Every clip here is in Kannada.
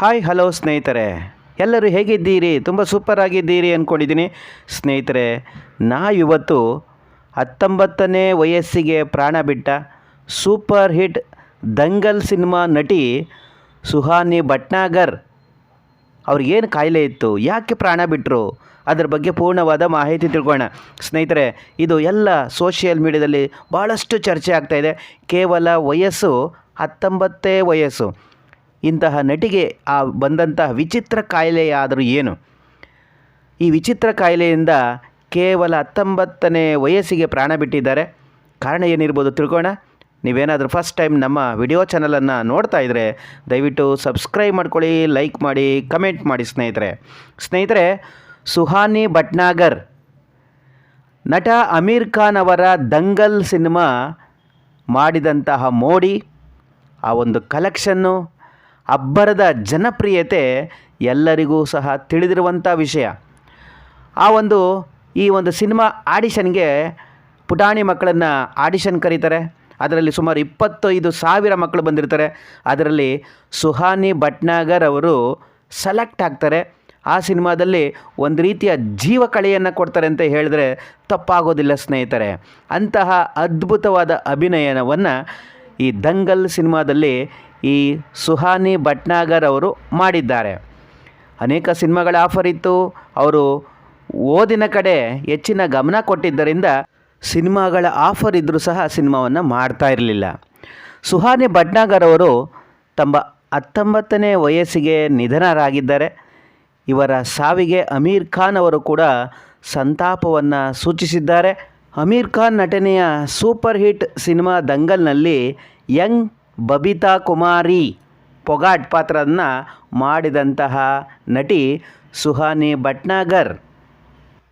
ಹಾಯ್ ಹಲೋ ಸ್ನೇಹಿತರೆ. ಎಲ್ಲರೂ ಹೇಗಿದ್ದೀರಿ? ತುಂಬ ಸೂಪರ್ ಆಗಿದ್ದೀರಿ ಅಂದ್ಕೊಂಡಿದ್ದೀನಿ ಸ್ನೇಹಿತರೆ ಇವತ್ತು ಹತ್ತೊಂಬತ್ತನೇ ವಯಸ್ಸಿಗೆ ಪ್ರಾಣ ಬಿಟ್ಟ ಸೂಪರ್ ಹಿಟ್ ದಂಗಲ್ ಸಿನಿಮಾ ನಟಿ ಸುಹಾನಿ ಭಟ್ನಾಗರ್ ಅವ್ರಿಗೇನು ಕಾಯಿಲೆ ಇತ್ತು? ಯಾಕೆ ಪ್ರಾಣ ಬಿಟ್ಟರು ಅದರ ಬಗ್ಗೆ ಪೂರ್ಣವಾದ ಮಾಹಿತಿ ತಿಳ್ಕೊಳ್ಳೋಣ. ಸ್ನೇಹಿತರೆ, ಇದು ಎಲ್ಲ ಸೋಷಿಯಲ್ ಮೀಡಿಯಾದಲ್ಲಿ ಭಾಳಷ್ಟು ಚರ್ಚೆ ಆಗ್ತಾಯಿದೆ ಕೇವಲ ವಯಸ್ಸು ಹತ್ತೊಂಬತ್ತೇ ವಯಸ್ಸು. ಇಂತಹ ನಟಿಗೆ ಆ ಬಂದಂತಹ ವಿಚಿತ್ರ ಕಾಯಿಲೆಯಾದರೂ ಏನು? ಈ ವಿಚಿತ್ರ ಕಾಯಿಲೆಯಿಂದ ಕೇವಲ ಹತ್ತೊಂಬತ್ತನೇ ವಯಸ್ಸಿಗೆ ಪ್ರಾಣ ಬಿಟ್ಟಿದ್ದಾರೆ. ಕಾರಣ ಏನಿರ್ಬೋದು ತಿಳ್ಕೋಣ ನೀವೇನಾದರೂ ಫಸ್ಟ್ ಟೈಮ್ ನಮ್ಮ ವಿಡಿಯೋ ಚಾನಲನ್ನು ನೋಡ್ತಾ ಇದ್ದರೆ ದಯವಿಟ್ಟು ಸಬ್ಸ್ಕ್ರೈಬ್ ಮಾಡ್ಕೊಳ್ಳಿ ಲೈಕ್ ಮಾಡಿ ಕಮೆಂಟ್ ಮಾಡಿ ಸ್ನೇಹಿತರೆ. ಸ್ನೇಹಿತರೆ, ಸುಹಾನಿ ಭಟ್ನಾಗರ್ ನಟ ಅಮೀರ್ ಖಾನ್ ಅವರ ದಂಗಲ್ ಸಿನಿಮಾ ಮಾಡಿದಂತಹ ಮೋಡಿ, ಆ ಒಂದು ಕಲೆಕ್ಷನ್ನು ಅಬ್ಬರದ ಜನಪ್ರಿಯತೆ ಎಲ್ಲರಿಗೂ ಸಹ ತಿಳಿದಿರುವಂಥ ವಿಷಯ. ಆ ಒಂದು, ಈ ಒಂದು ಸಿನಿಮಾ ಆಡಿಷನ್ಗೆ ಪುಟಾಣಿ ಮಕ್ಕಳನ್ನು ಆಡಿಷನ್ ಕರೀತಾರೆ. ಅದರಲ್ಲಿ ಸುಮಾರು ಇಪ್ಪತ್ತೈದು ಸಾವಿರ ಮಕ್ಕಳು ಬಂದಿರ್ತಾರೆ. ಅದರಲ್ಲಿ ಸುಹಾನಿ ಭಟ್ನಾಗರ್ ಅವರು ಸೆಲೆಕ್ಟ್ ಆಗ್ತಾರೆ. ಆ ಸಿನಿಮಾದಲ್ಲಿ ಒಂದು ರೀತಿಯ ಜೀವಕಳೆಯನ್ನು ಕೊಡ್ತಾರೆ ಅಂತ ಹೇಳಿದ್ರೆ ತಪ್ಪಾಗೋದಿಲ್ಲ ಸ್ನೇಹಿತರೆ. ಅಂತಹ ಅದ್ಭುತವಾದ ಅಭಿನಯನವನ್ನು ಈ ದಂಗಲ್ ಸಿನಿಮಾದಲ್ಲಿ ಈ ಸುಹಾನಿ ಭಟ್ನಾಗರ್ ಅವರು ಮಾಡಿದ್ದಾರೆ. ಅನೇಕ ಸಿನಿಮಾಗಳ ಆಫರ್ ಇತ್ತು. ಅವರು ಓದಿನ ಕಡೆ ಹೆಚ್ಚಿನ ಗಮನ ಕೊಟ್ಟಿದ್ದರಿಂದ ಸಿನಿಮಾಗಳ ಆಫರ್ ಇದ್ದರೂ ಸಹ ಸಿನಿಮಾವನ್ನು ಮಾಡ್ತಾ ಇರಲಿಲ್ಲ. ಸುಹಾನಿ ಭಟ್ನಾಗರ್ ಅವರು ತಮ್ಮ ಹತ್ತೊಂಬತ್ತನೇ ವಯಸ್ಸಿಗೆ ನಿಧನರಾಗಿದ್ದಾರೆ. ಇವರ ಸಾವಿಗೆ ಅಮೀರ್ ಖಾನ್ ಅವರು ಕೂಡ ಸಂತಾಪವನ್ನು ಸೂಚಿಸಿದ್ದಾರೆ. ಅಮೀರ್ ಖಾನ್ ನಟನೆಯ ಸೂಪರ್ ಹಿಟ್ ಸಿನಿಮಾ ದಂಗಲ್ನಲ್ಲಿ ಯಂಗ್ ಬಬಿತಾ ಕುಮಾರಿ ಪೊಗಾಟ್ ಪಾತ್ರವನ್ನು ಮಾಡಿದಂತಹ ನಟಿ ಸುಹಾನಿ ಭಟ್ನಾಗರ್.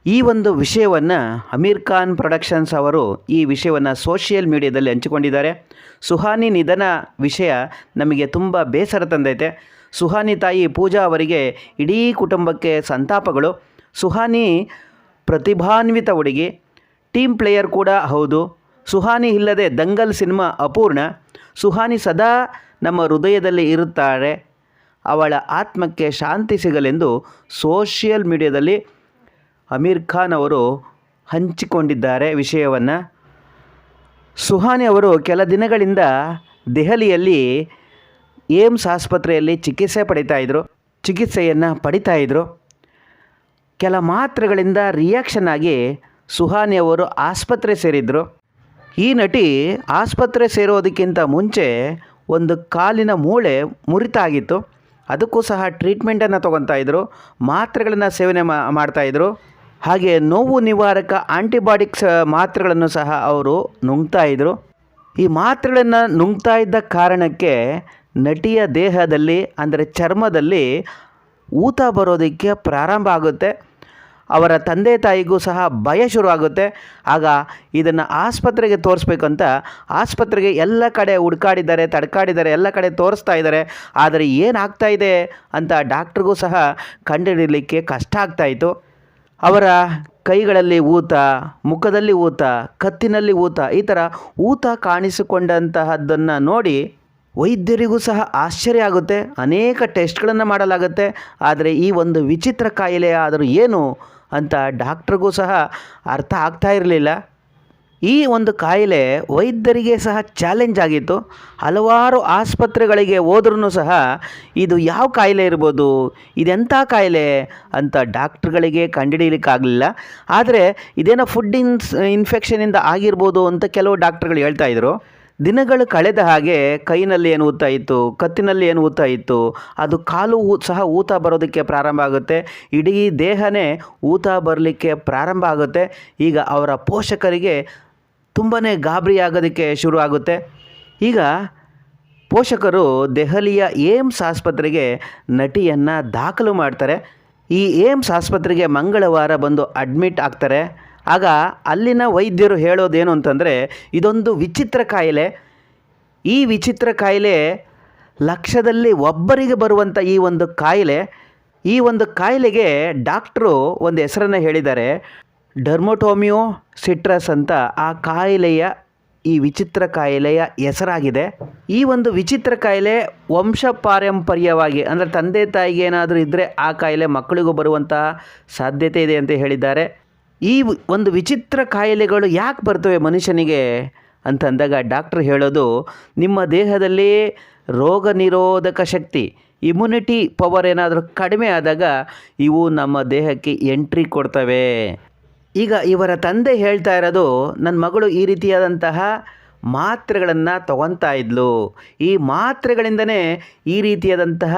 ಈ ಒಂದು ವಿಷಯವನ್ನು ಅಮೀರ್ ಖಾನ್ ಪ್ರೊಡಕ್ಷನ್ಸ್ ಅವರು ಈ ವಿಷಯವನ್ನು ಸೋಷಿಯಲ್ ಮೀಡಿಯಾದಲ್ಲಿ ಹಂಚಿಕೊಂಡಿದ್ದಾರೆ. ಸುಹಾನಿ ನಿಧನ ವಿಷಯ ನಮಗೆ ತುಂಬ ಬೇಸರ ತಂದೈತೆ. ಸುಹಾನಿ ತಾಯಿ ಪೂಜಾ ಅವರಿಗೆ ಇಡೀ ಕುಟುಂಬಕ್ಕೆ ಸಂತಾಪಗಳು. ಸುಹಾನಿ ಪ್ರತಿಭಾನ್ವಿತ ಹುಡುಗಿ, ಟೀಮ್ ಪ್ಲೇಯರ್ ಕೂಡ ಹೌದು. ಸುಹಾನಿ ಇಲ್ಲದೆ ದಂಗಲ್ ಸಿನಿಮಾ ಅಪೂರ್ಣ. ಸುಹಾನಿ ಸದಾ ನಮ್ಮ ಹೃದಯದಲ್ಲಿ ಇರುತ್ತಾರೆ ಅವಳ ಆತ್ಮಕ್ಕೆ ಶಾಂತಿ ಸಿಗಲೆಂದು ಸೋಷಿಯಲ್ ಮೀಡಿಯಾದಲ್ಲಿ ಅಮೀರ್ ಖಾನ್ ಅವರು ಹಂಚಿಕೊಂಡಿದ್ದಾರೆ ವಿಷಯವನ್ನು. ಸುಹಾನಿ ಅವರು ಕೆಲ ದಿನಗಳಿಂದ ದೆಹಲಿಯಲ್ಲಿ ಏಮ್ಸ್ ಆಸ್ಪತ್ರೆಯಲ್ಲಿ ಚಿಕಿತ್ಸೆ ಪಡಿತಾಯಿದ್ರು ಚಿಕಿತ್ಸೆಯನ್ನು ಪಡಿತಾಯಿದ್ರು ಕೆಲ ಮಾತ್ರೆಗಳಿಂದ ರಿಯಾಕ್ಷನ್ ಆಗಿ ಸುಹಾನಿ ಅವರು ಆಸ್ಪತ್ರೆ ಸೇರಿದ್ರು. ಈ ನಟಿ ಆಸ್ಪತ್ರೆ ಸೇರೋದಕ್ಕಿಂತ ಮುಂಚೆ ಒಂದು ಕಾಲಿನ ಮೂಳೆ ಮುರಿತಾಗಿತ್ತು. ಅದಕ್ಕೂ ಸಹ ಟ್ರೀಟ್ಮೆಂಟನ್ನು ತೊಗೊತಾ ಇದ್ದರು ಮಾತ್ರೆಗಳನ್ನು ಸೇವನೆ ಮಾಡ್ತಾಯಿದ್ರು ಹಾಗೆ ನೋವು ನಿವಾರಕ ಆಂಟಿಬಾಡಿಕ್ಸ್ ಮಾತ್ರೆಗಳನ್ನು ಸಹ ಅವರು ನುಂಗ್ತಾ ಇದ್ದರು ಈ ಮಾತ್ರೆಗಳನ್ನು ನುಂಗ್ತಾ ಇದ್ದ ಕಾರಣಕ್ಕೆ ನಟಿಯ ದೇಹದಲ್ಲಿ, ಅಂದರೆ ಚರ್ಮದಲ್ಲಿ ಊತ ಬರೋದಕ್ಕೆ ಪ್ರಾರಂಭ ಆಗುತ್ತೆ. ಅವರ ತಂದೆ ತಾಯಿಗೂ ಸಹ ಭಯ ಶುರುವಾಗುತ್ತೆ. ಆಗ ಇದನ್ನು ಆಸ್ಪತ್ರೆಗೆ ತೋರಿಸ್ಬೇಕಂತ ಆಸ್ಪತ್ರೆಗೆ ಎಲ್ಲ ಕಡೆ ಹುಡ್ಕಾಡಿದ್ದಾರೆ, ತಡ್ಕಾಡಿದ್ದಾರೆ, ಎಲ್ಲ ಕಡೆ ತೋರಿಸ್ತಾ ಇದ್ದಾರೆ. ಆದರೆ ಏನಾಗ್ತಾ ಇದೆ ಅಂತ ಡಾಕ್ಟ್ರಿಗೂ ಸಹ ಕಂಡುಹಿಡಲಿಕ್ಕೆ ಕಷ್ಟ ಆಗ್ತಾಯಿತ್ತು ಅವರ ಕೈಗಳಲ್ಲಿ ಊತ, ಮುಖದಲ್ಲಿ ಊತ, ಕತ್ತಿನಲ್ಲಿ ಊತ, ಈ ಥರ ಊತ ಕಾಣಿಸಿಕೊಂಡಂತಹದ್ದನ್ನು ನೋಡಿ ವೈದ್ಯರಿಗೂ ಸಹ ಆಶ್ಚರ್ಯ ಆಗುತ್ತೆ. ಅನೇಕ ಟೆಸ್ಟ್ಗಳನ್ನು ಮಾಡಲಾಗುತ್ತೆ. ಆದರೆ ಈ ಒಂದು ವಿಚಿತ್ರ ಕಾಯಿಲೆ ಆದರೂ ಏನು? ಅಂತ ಡಾಕ್ಟ್ರಿಗೂ ಸಹ ಅರ್ಥ ಆಗ್ತಾ ಇರಲಿಲ್ಲ. ಈ ಒಂದು ಕಾಯಿಲೆ ವೈದ್ಯರಿಗೆ ಸಹ ಚಾಲೆಂಜ್ ಆಗಿತ್ತು. ಹಲವಾರು ಆಸ್ಪತ್ರೆಗಳಿಗೆ ಹೋದ್ರೂ ಸಹ ಇದು ಯಾವ ಕಾಯಿಲೆ ಇರ್ಬೋದು, ಇದೆಂಥ ಕಾಯಿಲೆ ಅಂತ ಡಾಕ್ಟ್ರುಗಳಿಗೆ ಕಂಡುಹಿಡಿಯಲಿಕ್ಕಾಗಲಿಲ್ಲ ಆದರೆ ಇದೇನೋ ಫುಡ್ ಇನ್ಸ್ ಇನ್ಫೆಕ್ಷನಿಂದ ಆಗಿರ್ಬೋದು ಅಂತ ಕೆಲವು ಡಾಕ್ಟ್ರುಗಳು ಹೇಳ್ತಾ ಇದ್ರು. ದಿನಗಳು ಕಳೆದ ಹಾಗೆ ಕೈನಲ್ಲಿ ಏನು ಊತ ಇತ್ತು, ಕತ್ತಿನಲ್ಲಿ ಏನು ಊತ ಇತ್ತು, ಅದು ಕಾಲು ಸಹ ಊತ ಬರೋದಕ್ಕೆ ಪ್ರಾರಂಭ ಆಗುತ್ತೆ. ಇಡೀ ದೇಹನೇ ಊತ ಬರಲಿಕ್ಕೆ ಪ್ರಾರಂಭ ಆಗುತ್ತೆ. ಈಗ ಅವರ ಪೋಷಕರಿಗೆ ತುಂಬಾ ಗಾಬರಿ ಆಗೋದಕ್ಕೆ ಶುರು ಆಗುತ್ತೆ. ಈಗ ಪೋಷಕರು ದೆಹಲಿಯ ಏಮ್ಸ್ ಆಸ್ಪತ್ರೆಗೆ ನಟಿಯನ್ನು ದಾಖಲು ಮಾಡ್ತಾರೆ. ಈ ಏಮ್ಸ್ ಆಸ್ಪತ್ರೆಗೆ ಮಂಗಳವಾರ ಬಂದು ಅಡ್ಮಿಟ್ ಆಗ್ತಾರೆ. ಆಗ ಅಲ್ಲಿನ ವೈದ್ಯರು ಹೇಳೋದೇನು ಅಂತಂದರೆ, ಇದೊಂದು ವಿಚಿತ್ರ ಕಾಯಿಲೆ. ಈ ವಿಚಿತ್ರ ಕಾಯಿಲೆ ಲಕ್ಷದಲ್ಲಿ ಒಬ್ಬರಿಗೆ ಬರುವಂಥ ಈ ಒಂದು ಕಾಯಿಲೆ, ಈ ಒಂದು ಕಾಯಿಲೆಗೆ ಡಾಕ್ಟ್ರು ಒಂದು ಹೆಸರನ್ನು ಹೇಳಿದ್ದಾರೆ, ಡರ್ಮೋಟೋಮಿಯೋ ಸಿಟ್ರಸ್ ಅಂತ ಆ ಕಾಯಿಲೆಯ, ಈ ವಿಚಿತ್ರ ಕಾಯಿಲೆಯ ಹೆಸರಾಗಿದೆ. ಈ ಒಂದು ವಿಚಿತ್ರ ಕಾಯಿಲೆ ವಂಶ ಪಾರಂಪರ್ಯವಾಗಿ, ಅಂದರೆ ತಂದೆ ತಾಯಿಗೆ ಏನಾದರೂ ಇದ್ದರೆ ಆ ಕಾಯಿಲೆ ಮಕ್ಕಳಿಗೂ ಬರುವಂತಹ ಸಾಧ್ಯತೆ ಇದೆ ಅಂತ ಹೇಳಿದ್ದಾರೆ. ಈ ಒಂದು ವಿಚಿತ್ರ ಕಾಯಿಲೆಗಳು ಯಾಕೆ ಬರ್ತವೆ ಮನುಷ್ಯನಿಗೆ ಅಂತಂದಾಗ ಡಾಕ್ಟ್ರ್ ಹೇಳೋದು, ನಿಮ್ಮ ದೇಹದಲ್ಲಿ ರೋಗ ನಿರೋಧಕ ಶಕ್ತಿ ಇಮ್ಯುನಿಟಿ ಪವರ್ ಏನಾದರೂ ಕಡಿಮೆ ಆದಾಗ ಇವು ನಮ್ಮ ದೇಹಕ್ಕೆ ಎಂಟ್ರಿ ಕೊಡ್ತವೆ. ಈಗ ಇವರ ತಂದೆ ಹೇಳ್ತಾ ಇರೋದು ನನ್ನ ಮಗಳು ಈ ರೀತಿಯಾದಂತಹ ಮಾತ್ರೆಗಳನ್ನು ತಗೊತಾ ಇದ್ಲು. ಈ ಮಾತ್ರೆಗಳಿಂದನೇ ಈ ರೀತಿಯಾದಂತಹ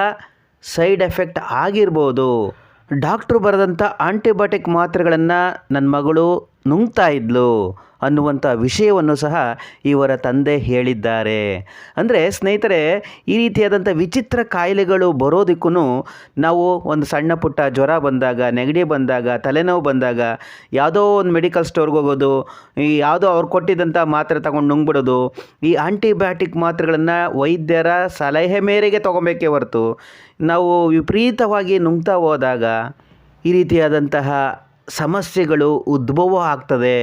ಸೈಡ್ ಎಫೆಕ್ಟ್ ಆಗಿರ್ಬೋದು. ಡಾಕ್ಟ್ರು ಬರೆದಂಥ ಆಂಟಿಬಯೋಟಿಕ್ ಮಾತ್ರೆಗಳನ್ನು ನನ್ನ ಮಗಳು ನುಂಗ್ತಾ ಇದ್ಲು. ಅನ್ನುವಂಥ ವಿಷಯವನ್ನು ಸಹ ಇವರ ತಂದೆ ಹೇಳಿದ್ದಾರೆ. ಅಂದರೆ ಸ್ನೇಹಿತರೆ, ಈ ರೀತಿಯಾದಂಥ ವಿಚಿತ್ರ ಕಾಯಿಲೆಗಳು ಬರೋದಕ್ಕೂ ನಾವು ಒಂದು ಸಣ್ಣ ಪುಟ್ಟ ಜ್ವರ ಬಂದಾಗ, ನೆಗಡಿ ಬಂದಾಗ, ತಲೆನೋವು ಬಂದಾಗ, ಯಾವುದೋ ಒಂದು ಮೆಡಿಕಲ್ ಸ್ಟೋರ್ಗೆ ಹೋಗೋದು, ಈ ಯಾವುದೋ ಅವ್ರು ಕೊಟ್ಟಿದ್ದಂಥ ಮಾತ್ರೆ ತಗೊಂಡು ನುಂಗ್ಬಿಡೋದು, ಈ ಆಂಟಿಬಯೋಟಿಕ್ ಮಾತ್ರೆಗಳನ್ನು ವೈದ್ಯರ ಸಲಹೆ ಮೇರೆಗೆ ತೊಗೊಬೇಕೇ ಹೊರತು ನಾವು ವಿಪರೀತವಾಗಿ ನುಂಗ್ತಾ ಹೋದಾಗ ಈ ರೀತಿಯಾದಂತಹ ಸಮಸ್ಯೆಗಳು ಉದ್ಭವ ಆಗ್ತದೆ.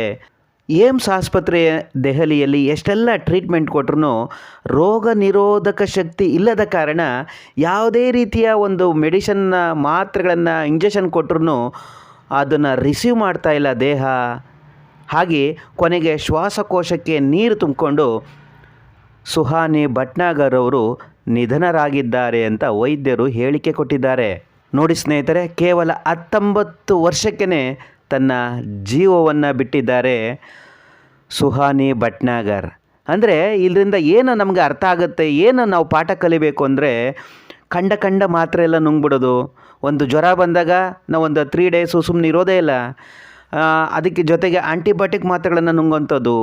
ಏಮ್ಸ್ ಆಸ್ಪತ್ರೆ ದೆಹಲಿಯಲ್ಲಿ ಎಷ್ಟೆಲ್ಲ ಟ್ರೀಟ್ಮೆಂಟ್ ಕೊಟ್ರೂ ರೋಗ ನಿರೋಧಕ ಶಕ್ತಿ ಇಲ್ಲದ ಕಾರಣ ಯಾವುದೇ ರೀತಿಯ ಒಂದು ಮೆಡಿಷನ್ನ ಮಾತ್ರೆಗಳನ್ನು ಇಂಜೆಕ್ಷನ್ ಕೊಟ್ರೂ ಅದನ್ನು ರಿಸೀವ್ ಮಾಡ್ತಾ ಇಲ್ಲ ದೇಹ. ಹಾಗೆ ಕೊನೆಗೆ ಶ್ವಾಸಕೋಶಕ್ಕೆ ನೀರು ತುಂಬಿಕೊಂಡು ಸುಹಾನಿ ಭಟ್ನಾಗರ್ ಅವರು ನಿಧನರಾಗಿದ್ದಾರೆ ಅಂತ ವೈದ್ಯರು ಹೇಳಿಕೆ ಕೊಟ್ಟಿದ್ದಾರೆ. ನೋಡಿ ಸ್ನೇಹಿತರೆ, ಕೇವಲ ಹತ್ತೊಂಬತ್ತು ವರ್ಷಕ್ಕೇ ತನ್ನ ಜೀವವನ್ನು ಬಿಟ್ಟಿದ್ದಾರೆ ಸುಹಾನಿ ಭಟ್ನಾಗರ್. ಅಂದರೆ ಇದರಿಂದ ಏನು ನಮಗೆ ಅರ್ಥ ಆಗುತ್ತೆ, ಏನು ನಾವು ಪಾಠ ಕಲಿಬೇಕು ಅಂದರೆ ಕಂಡ ಕಂಡ ಮಾತ್ರೆ ಎಲ್ಲ ನುಂಗ್ಬಿಡೋದು. ಒಂದು ಜ್ವರ ಬಂದಾಗ ನಾವು ಒಂದು ತ್ರೀ ಡೇಸು ಸುಮ್ಮನೆ ಇರೋದೇ ಇಲ್ಲ. ಅದಕ್ಕೆ ಜೊತೆಗೆ ಆಂಟಿಬಯೋಟಿಕ್ ಮಾತ್ರೆಗಳನ್ನು ನುಂಗುವಂಥದ್ದು.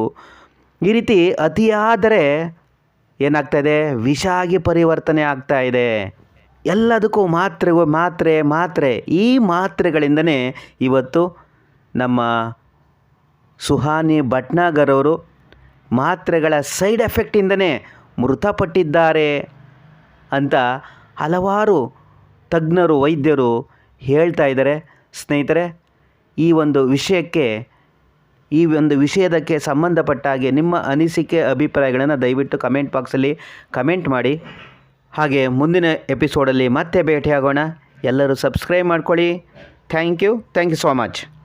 ಈ ರೀತಿ ಅತಿಯಾದರೆ ಏನಾಗ್ತಾ ಇದೆ? ವಿಷ ಆಗಿ ಪರಿವರ್ತನೆ ಆಗ್ತಾ ಇದೆ. ಎಲ್ಲದಕ್ಕೂ ಮಾತ್ರೆ ಮಾತ್ರೆ ಮಾತ್ರೆ. ಈ ಮಾತ್ರೆಗಳಿಂದನೇ ಇವತ್ತು ನಮ್ಮ ಸುಹಾನಿ ಭಟ್ನಾಗರ್ ಅವರು ಮಾತ್ರೆಗಳ ಸೈಡ್ ಎಫೆಕ್ಟಿಂದನೇ ಮೃತಪಟ್ಟಿದ್ದಾರೆ ಅಂತ ಹಲವಾರು ತಜ್ಞರು, ವೈದ್ಯರು ಹೇಳ್ತಾ ಇದ್ದಾರೆ. ಸ್ನೇಹಿತರೆ, ಈ ಒಂದು ವಿಷಯಕ್ಕೆ, ಈ ಒಂದು ವಿಷಯದಕ್ಕೆ ಸಂಬಂಧಪಟ್ಟ ಹಾಗೆ ನಿಮ್ಮ ಅನಿಸಿಕೆ, ಅಭಿಪ್ರಾಯಗಳನ್ನು ದಯವಿಟ್ಟು ಕಮೆಂಟ್ ಬಾಕ್ಸಲ್ಲಿ ಕಮೆಂಟ್ ಮಾಡಿ. ಹಾಗೆ ಮುಂದಿನ ಎಪಿಸೋಡಲ್ಲಿ ಮತ್ತೆ ಭೇಟಿಯಾಗೋಣ. ಎಲ್ಲರೂ ಸಬ್ಸ್ಕ್ರೈಬ್ ಮಾಡ್ಕೊಳ್ಳಿ. Thank you. Thank you so much.